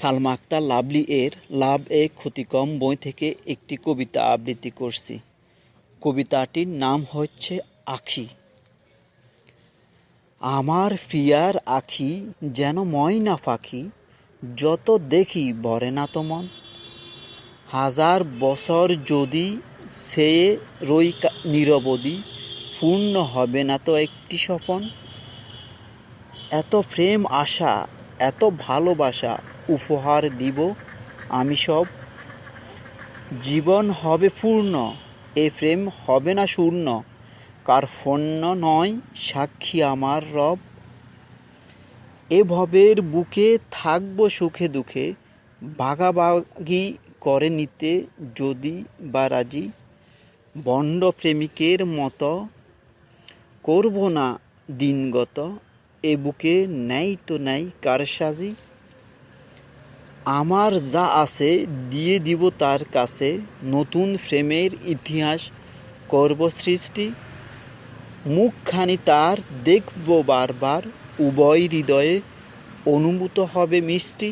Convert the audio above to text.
Salma Akter lovely এর লাভ এ ক্ষতিকম বই থেকে একটি কবিতা আবৃত্তি করছি। কবিতাটির নাম হচ্ছে আখি। আমার ফিয়ার আখি যেন ময়না পাখি, যত দেখি ভরে না তো মন। হাজার বছর যদি সে রই নিরবধি, পূর্ণ হবে না তো একটি স্বপন। এত প্রেম আশা এত ভালোবাসা উপহার দিব, আমি সব জীবন হবে পূর্ণ, এ প্রেম হবে না শূন্য। কার ফন্য নয় সাক্ষী আমার রব। এ ভবের বুকে থাকব সুখে দুঃখে, ভাগাভাগি করে নিতে যদি বা রাজি, বন্ড প্রেমিকের মতো করব না দিনগত এ বুকে নেই তো নেই কারসাজি আমার যা আছে দিয়ে দিব তার কাছে, নতুন ফ্রেমের ইতিহাস করব সৃষ্টি। মুখখানি তার দেখব বারবার, উভয় হৃদয়ে অনুভূত হবে মিষ্টি।